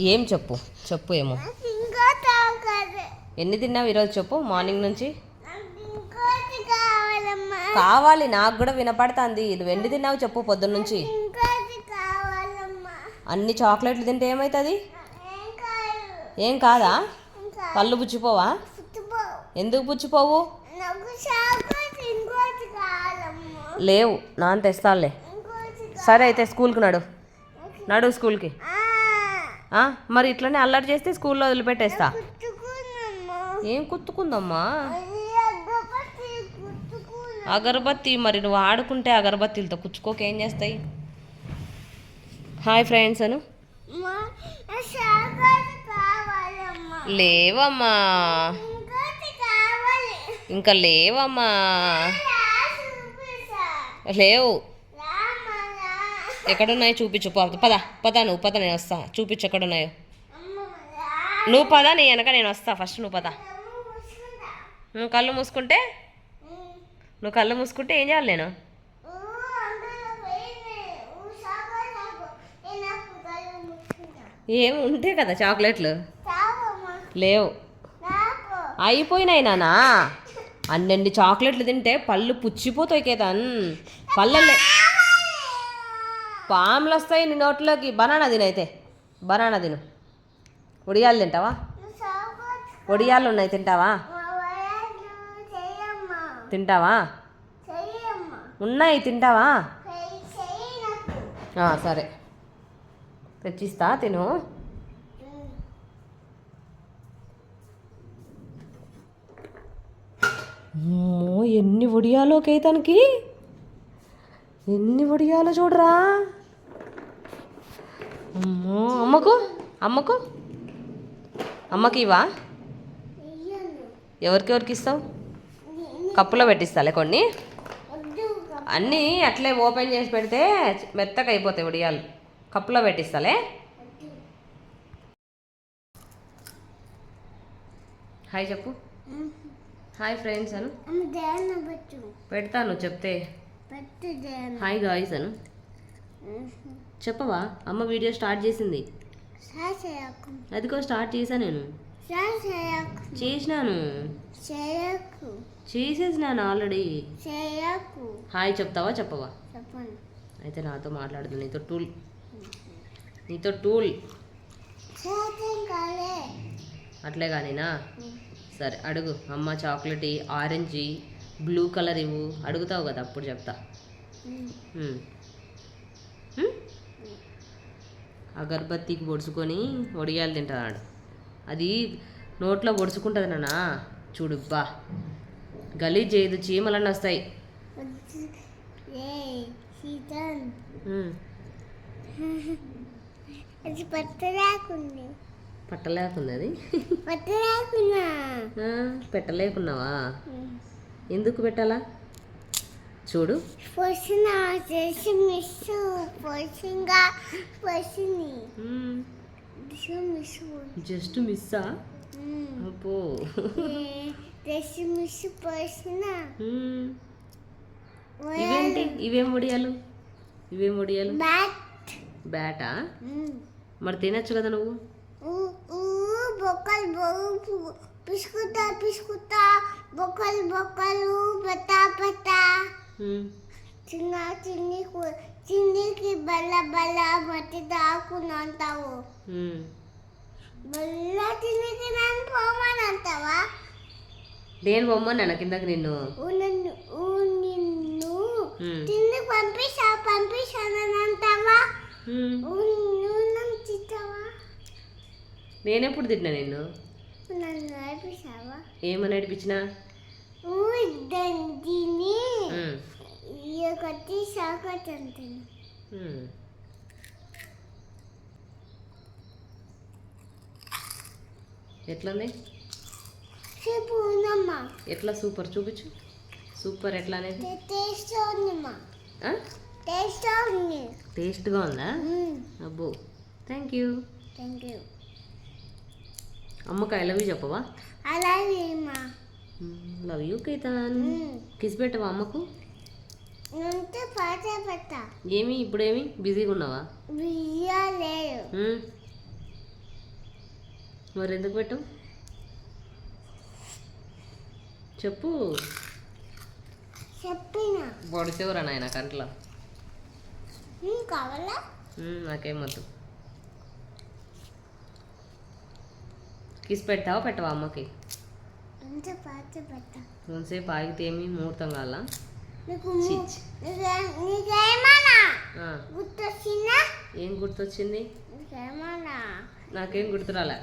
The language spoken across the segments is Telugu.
ఏం చెప్పు? చెప్పు ఏమో. ఎన్ని తిన్నావు ఈరోజు చెప్పు? మార్నింగ్ నుంచి? కావాలి నాకు కూడా వినపడుతుంది. నువ్వు ఎన్ని తిన్నావు చెప్పు పొద్దున్న నుంచి? అన్ని చాక్లెట్లు తింటే ఏమవుతుంది ఏం కాదు. పళ్ళు పుచ్చిపోవా? ఎందుకు పుచ్చిపోవు? లేవు నాన్న తెస్తానులే ఇంకోటి సరే అయితే స్కూల్కి నడు. నడు స్కూల్కి. మరి ఇట్లనే అల్లరి చేస్తే స్కూల్లో వదిలిపెట్టేస్తా. ఏం కుత్తుకుందమ్మా? అగరబత్తి మరి నువ్వు ఆడుకుంటే అగరబత్తిలతో కుచ్చుకోక ఏం చేస్తాయి? Hi friends Anu. లేవమ్మా. ఇంకా లేవమ్మా. లేవు. ఎక్కడున్నాయో చూపించు పద పద పద నువ్వు పద నేను వస్తా చూపించు ఎక్కడున్నాయో. నువ్వు పద నీ వెనక నేను వస్తా ఫస్ట్ నువ్వు పద. నువ్వు కళ్ళు మూసుకుంటే. నువ్వు కళ్ళు మూసుకుంటే ఏం చేయాలి నేను ఊ, అందులో పోయింది. ఊ, చాక్లెట్ నాకు. నేను నాకు కళ్ళు మూసుకుంటా. ఏం ఉంటే కదా చాక్లెట్లు. లేవు. అయిపోయినాయి నానా అన్నెండు చాక్లెట్లు తింటే పళ్ళు పుచ్చిపోతాయి కేతన్ పళ్ళల్లే పాములు వస్తాయి నీ నోట్లోకి. బనానా తినైతే బనానా తిను. ఉడియాలు తింటావా? ఒడియాలు ఉన్నాయి తింటావా? తింటావా? ఉన్నాయి తింటావా? సరే. తెచ్చిస్తా తిను. ఎన్ని ఒడియాలో కేతనికి ఎన్ని ఒడియాలో చూడరా? అమ్మో అమ్మకు? అమ్మకు? అమ్మకి ఇవా. ఎవరికెవరికి ఇస్తావు? కప్పులో పెట్టిస్తాలే కొన్ని. అన్నీ అట్లే ఓపెన్ చేసి పెడితే మెత్తగా అయిపోతాయి ఉడియాలు కప్పులో పెట్టిస్తాలే. హాయ్ చెప్పు. Hi friends Anu. పెడతాను చెప్తే. Hi guys Anu. చెప్పవా? అమ్మ వీడియో స్టార్ట్ చేసింది. అదిగో స్టార్ట్ చేశా నేను. చేసినాను. చేసేసినాను ఆల్రెడీ. హాయ్ చెప్తావా చెప్పవా? అయితే నాతో మాట్లాడదు నీతో టూల్. నీతో టూల్. అట్లే కానీనా? సరే అడుగు. అమ్మ చాక్లెట్ ఆరెంజ్ బ్లూ కలర్ ఇవ్వు. అడుగుతావు కదా అప్పుడు చెప్తా. అగరబత్తికి పొడుచుకొని ఒడియాలు తింటాడు. అది నోట్లో పొడుచుకుంటుంది నాన్న. చూడు బా. గలీజ్ చేయదు చీమలన్నీ వస్తాయి. అది పట్టలేకుంది పట్టలేకుంది అది? పెట్టలేకున్నావా? ఎందుకు పెట్టాలా? చూడు. జస్ట్ మిస్సా? అబ్బో. చేసి మిస్. ఇవేంటి? ఇవేం ఒడియాలు? ఇవేం ఒడియాలు? బ్యాట్. మరి తినచ్చు కదా నువ్వు? బొక్కలు పిసుకుతా పిసుకుతా బొక్కలు బొక్కలు పట్టా పట్టా. చిన్న చిన్ని చిన్నికి బల్ల బల్ల మట్టి దాకునంటావు ఉమ్. బల్ల చిన్నికి నన్ను పోమని అంటావా నేను బొమ్మన్నాను కిందకి నిన్ను? నన్ను. చిన్ని పంపిస్తా పంపిస్తానని అంటావా నేనెప్పుడు తిట్టినా నిన్ను? నన్ను ఏమని నడిపించినా? ఈ ఒకటి సాకట్ అంటాను ఉందమ్మా. ఎట్లా సూపర్ చూపించు. సూపర్ ఎట్లా అనేది? టేస్ట్గా ఉందా. అబ్బో. Thank you. Thank you. అమ్మకి ఐ లవ్ యూ చెప్పవా? అలాగే అమ్మా. లవ్ యూ కైతాన్ కిస్ పెట్టవా అమ్మకు? ఏమి ఇప్పుడేమి? బిజీగా ఉన్నావా? ఉమ్. మరి ఎందుకు పెట్టు చెప్పు. చెప్పిన? పొడిచేవరా నాయన కంట్లో? కావాలా? మ్మ్, నాకేం వద్దు. కిస్ పెట్టావా పెట్టవా అమ్మకి? కొంతసేపు ఆగితే ఏమి ముహూర్తం కాల? ఏం గుర్తొచ్చింది? నాకేం గుర్తురాలే?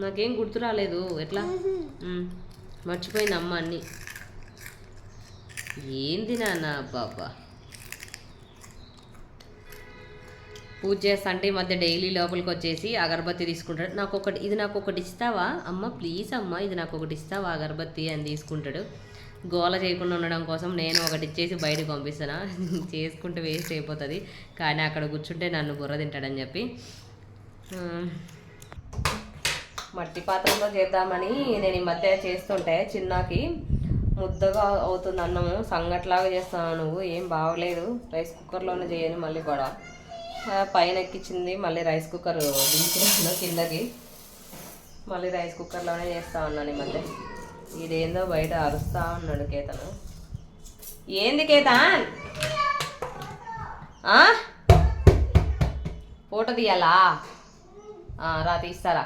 నాకేం గుర్తు రాలేదు. ఎట్లా. మర్చిపోయింది అమ్మ అన్నీ. ఏంది నాన్న బాబా పూజ చేస్తా అంటే ఈ మధ్య డైలీ లోపలికి వచ్చేసి అగరబత్తి తీసుకుంటాడు. నాకు ఒకటి ఇది నాకు ఒకటి ఇస్తావా? అమ్మ ప్లీజ్ అమ్మ ఇది నాకు ఒకటి ఇస్తావా అగరబత్తి అని తీసుకుంటాడు. గోల చేయకుండా ఉండడం కోసం నేను ఒకటి ఇచ్చేసి బయటకు పంపిస్తాను? చేసుకుంటే వేస్ట్ అయిపోతుంది. కానీ అక్కడ కూర్చుంటే నన్ను బుర్ర తింటాడని చెప్పి. మట్టి పాత్రలో చేద్దామని నేను ఈ మధ్య చేస్తుంటే చిన్నకి ముద్దగా అవుతుంది అన్నము సంగట్లాగా చేస్తాను నువ్వు ఏం బాగలేదు రైస్ కుక్కర్లోనే చేయని మళ్ళీ కూడా పైన ఎక్కించింది. మళ్ళీ రైస్ కుక్కర్ దించినాను కిందకి. మళ్ళీ రైస్ కుక్కర్లోనే చేస్తా ఉన్నాను ఈ మధ్య. ఇదేందో బయట అరుస్తా ఉన్నాడు కేతను. ఏంది కేతన్? ఫోటో తీయాలా? రా తీస్తారా?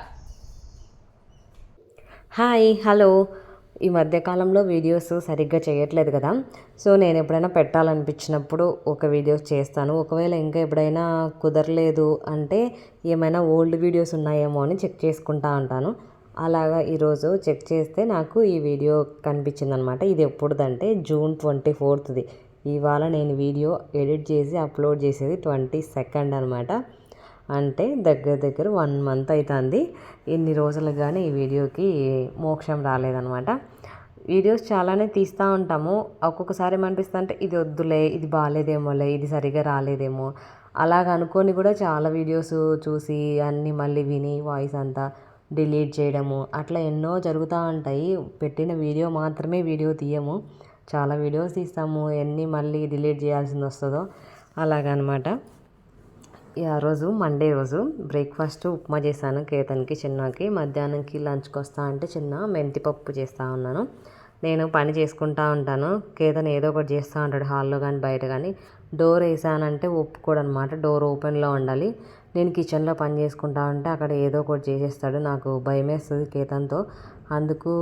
Hi hello. ఈ మధ్యకాలంలో వీడియోస్ సరిగ్గా చేయట్లేదు కదా. సో నేను ఎప్పుడైనా పెట్టాలనిపించినప్పుడు ఒక వీడియోస్ చేస్తాను. ఒకవేళ ఇంకా ఎప్పుడైనా కుదరలేదు అంటే ఏమైనా ఓల్డ్ వీడియోస్ ఉన్నాయేమో అని చెక్ చేసుకుంటా ఉంటాను. అలాగా ఈరోజు చెక్ చేస్తే నాకు ఈ వీడియో కనిపించింది అనమాట ఇది ఎప్పుడుదంటే జూన్ ట్వంటీ ఫోర్త్ది. ఇవాళ నేను వీడియో ఎడిట్ చేసి అప్లోడ్ చేసేది ట్వంటీ సెకండ్ అనమాట. అంటే దగ్గర దగ్గర వన్ మంత్ అవుతుంది ఇన్ని రోజులు కానీ ఈ వీడియోకి మోక్షం రాలేదనమాట వీడియోస్ చాలానే తీస్తూ ఉంటాము. ఒక్కొక్కసారి ఏమనిపిస్తుంది అంటే ఇది వద్దులే ఇది బాగాలేదేమోలే ఇది సరిగా రాలేదేమో. అలాగ అనుకొని కూడా చాలా వీడియోస్ చూసి అన్నీ మళ్ళీ విని వాయిస్ అంతా డిలీట్ చేయడము అట్లా ఎన్నో జరుగుతూ ఉంటాయి. పెట్టిన వీడియో మాత్రమే వీడియో తీయము. చాలా వీడియోస్ తీస్తాము. ఎన్ని మళ్ళీ డిలీట్ చేయాల్సింది వస్తుందో అలాగనమాట. ఆ రోజు మండే రోజు బ్రేక్ఫాస్ట్ ఉప్మా చేశాను. కేతన్కి చిన్నకి. మధ్యాహ్నంకి లంచ్కి వస్తా అంటే చిన్న మెంతిపప్పు చేస్తూ ఉన్నాను. నేను పని చేసుకుంటా ఉంటాను. కేతన్ ఏదో ఒకటి చేస్తూ ఉంటాడు హాల్లో కానీ బయట కానీ డోర్ వేసానంటే ఒప్పుకోడు అనమాట డోర్ ఓపెన్లో ఉండాలి. నేను కిచెన్లో పని చేసుకుంటా ఉంటే అక్కడ ఏదో ఒకటి చేసేస్తాడు. నాకు భయం వేస్తుంది కేతన్తో. అందుకు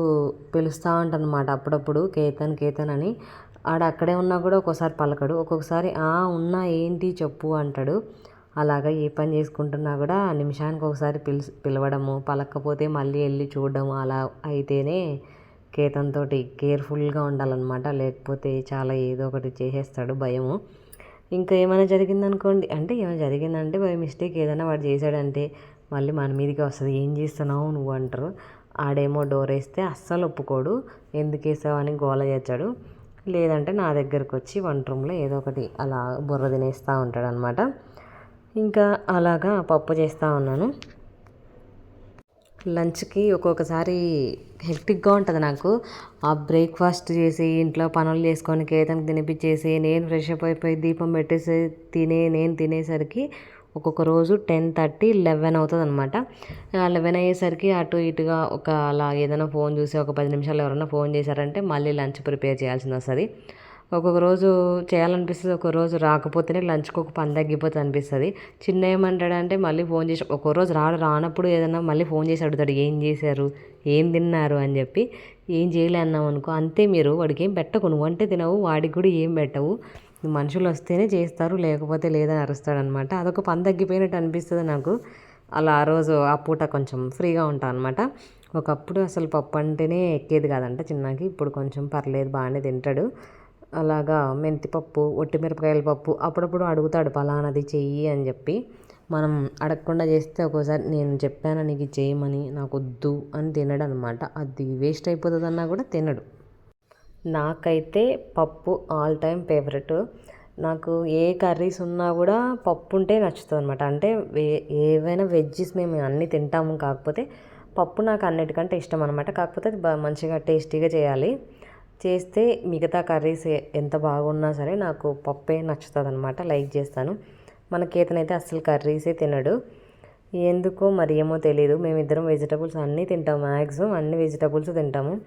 పిలుస్తూ ఉంటాను అనమాట అప్పుడప్పుడు కేతన్ కేతన్ అని. ఆడ అక్కడే ఉన్నా కూడా ఒక్కోసారి పలకడు. ఒక్కొక్కసారి "ఆ, ఉన్నా ఏంటి చెప్పు అంటాడు. అలాగా ఏ పని చేసుకుంటున్నా కూడా నిమిషానికి ఒకసారి పిలు పిలవడము పలకపోతే మళ్ళీ వెళ్ళి చూడడము అలా అయితేనే కేతంతో కేర్ఫుల్గా ఉండాలన్నమాట. లేకపోతే చాలా ఏదో ఒకటి చేసేస్తాడు భయము. ఇంకా ఏమైనా జరిగిందనుకోండి అంటే ఏమైనా జరిగిందంటే బై మిస్టేక్ ఏదైనా వాడు చేశాడంటే మళ్ళీ మన మీదకి వస్తుంది. ఏం చేస్తున్నావు నువ్వు అంటారు. ఆడేమో డోర్ వేస్తే అస్సలు ఒప్పుకోడు. ఎందుకు వేసావు అని గోల చేస్తాడు. లేదంటే నా దగ్గరకు వచ్చి వంట రూమ్లో ఏదో ఒకటి అలా బుర్ర తినేస్తూ ఉంటాడు అనమాట ఇంకా అలాగా పప్పు చేస్తూ ఉన్నాను. లంచ్కి ఒక్కొక్కసారి హెక్టిక్గా ఉంటుంది నాకు. ఆ బ్రేక్ఫాస్ట్ చేసి ఇంట్లో పనులు చేసుకొని కేతనికి తినిపించేసి నేను ఫ్రెష్ అప్ అయిపోయి దీపం పెట్టేసి తినే నేను తినేసరికి ఒక్కొక్క రోజు టెన్ థర్టీ లెవెన్ అవుతుంది అనమాట లెవెన్ అయ్యేసరికి అటు ఇటుగా ఒక అలా ఏదైనా ఫోన్ చూసి ఒక పది నిమిషాలు ఎవరైనా ఫోన్ చేశారంటే మళ్ళీ లంచ్ ప్రిపేర్ చేయాల్సింది వస్తుంది ఒక్కొక్క రోజు చేయాలనిపిస్తుంది ఒక్కొక్క రోజు రాకపోతేనే లంచ్కి ఒక పని తగ్గిపోతుంది అనిపిస్తుంది. చిన్న ఏమంటాడంటే మళ్ళీ ఫోన్ చేసి ఒక్కో రోజు రాడు రానప్పుడు ఏదైనా మళ్ళీ ఫోన్ చేసి అడుగుతాడు ఏం చేశారు? ఏం తిన్నారు? అని చెప్పి ఏం చేయలే అన్నాం అనుకో అంతే మీరు వాడికి ఏం పెట్టకు నువ్వు అంటే తినవు వాడికి కూడా ఏం పెట్టవు. మనుషులు వస్తేనే చేస్తారు లేకపోతే లేదని అరుస్తాడనమాట. అదొక పని తగ్గిపోయినట్టు అనిపిస్తుంది నాకు. అలా ఆ రోజు ఆ పూట కొంచెం ఫ్రీగా ఉంటాను అనమాట ఒకప్పుడు అసలు పప్పు అంటేనే ఎక్కేది కాదంట చిన్నకి ఇప్పుడు కొంచెం పర్లేదు బాగానే తింటాడు. అలాగా మెంతిపప్పు ఒట్టిమిరపకాయల పప్పు అప్పుడప్పుడు అడుగుతాడు పలానాది చెయ్యి అని చెప్పి. మనం అడగకుండా చేస్తే ఒక్కోసారి నేను చెప్పాను నీకు చేయమని నాకు వద్దు అని తినడు అనమాట అది వేస్ట్ అయిపోతుంది అన్నా కూడా తినడు. నాకైతే పప్పు ఆల్ టైమ్ ఫేవరెట్ నాకు ఏ కర్రీస్ ఉన్నా కూడా పప్పు ఉంటే నచ్చుతుంది అనమాట అంటే వే ఏవైనా వెజ్జెస్ మేము అన్నీ తింటాము కాకపోతే పప్పు నాకు అన్నిటికంటే ఇష్టం అనమాట కాకపోతే అది మంచిగా టేస్టీగా చేయాలి. చేస్తే మిగతా కర్రీస్ ఎంత బాగున్నా సరే నాకు పప్పే నచ్చుతుంది అనమాట లైక్ చేస్తాను. మన కేతనైతే అస్సలు కర్రీసే తినడు. ఎందుకో మరి ఏమో తెలియదు మేమిద్దరం వెజిటబుల్స్ అన్నీ తింటాం. మ్యాక్సిమం అన్ని వెజిటబుల్స్ తింటాము.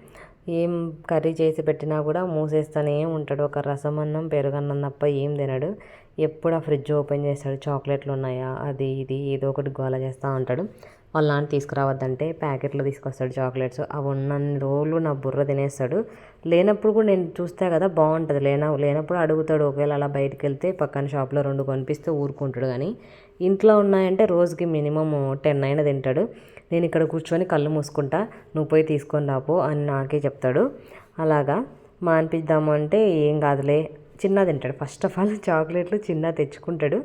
ఏం కర్రీ చేసి పెట్టినా కూడా మూసేస్తూనే ఉంటాడు. ఒక రసం అన్నం పెరుగన్నం తప్ప ఏం తినడు. ఎప్పుడు ఆ ఫ్రిడ్జ్ ఓపెన్ చేస్తాడు. చాక్లెట్లు ఉన్నాయా? అది ఇది ఏదో ఒకటి గోల చేస్తూ ఉంటాడు. వాళ్ళ నాన్న తీసుకురావద్దంటే ప్యాకెట్లో తీసుకొస్తాడు చాక్లెట్స్. అవి ఉన్నన్ని రోజులు నా బుర్ర తినేస్తాడు. లేనప్పుడు కూడా నేను చూస్తే కదా బాగుంటుంది. లేన లేనప్పుడు అడుగుతాడు. ఒకవేళ అలా బయటికి వెళ్తే పక్కన షాప్లో రెండు కొనిపిస్తే ఊరుకుంటాడు కానీ ఇంట్లో ఉన్నాయంటే రోజుకి మినిమం టెన్ అయినా తింటాడు. నేను ఇక్కడ కూర్చొని కళ్ళు మూసుకుంటా. నువ్వు పోయి తీసుకొని రాపో అని నాకే చెప్తాడు. అలాగా మానిపిద్దాము అంటే ఏం కాదులే. చిన్న తింటాడు. ఫస్ట్ ఆఫ్ ఆల్ చాక్లెట్లు చిన్న తెచ్చుకుంటాడు.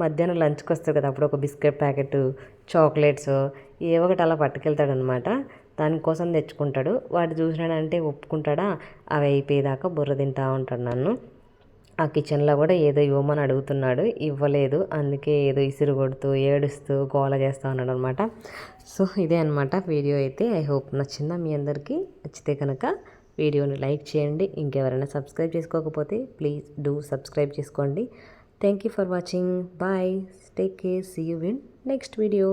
మధ్యాహ్నం లంచ్కి వస్తుంది కదా అప్పుడు ఒక బిస్కెట్ ప్యాకెట్ చాక్లెట్స్ ఏవో ఒకటి అలా పట్టుకెళ్తాడు అనమాట దానికోసం తెచ్చుకుంటాడు. వాడు చూసినాడంటే ఒప్పుకుంటాడా? అవి అయిపోయేదాకా బుర్ర తింటా ఉంటాడు నన్ను. ఆ కిచెన్లో కూడా ఏదో ఇవ్వమని అడుగుతున్నాడు. ఇవ్వలేదు. అందుకే ఏదో ఇసురు కొడుతూ ఏడుస్తూ గోల చేస్తూ ఉన్నాడు అనమాట సో ఇదే అనమాట వీడియో అయితే. ఐ హోప్ నచ్చిందా మీ అందరికీ. నచ్చితే కనుక వీడియోని లైక్ చేయండి. ఇంకెవరైనా సబ్స్క్రైబ్ చేసుకోకపోతే ప్లీజ్ డూ సబ్స్క్రైబ్ చేసుకోండి. Thank you for watching. Bye. Take care. See you in next video.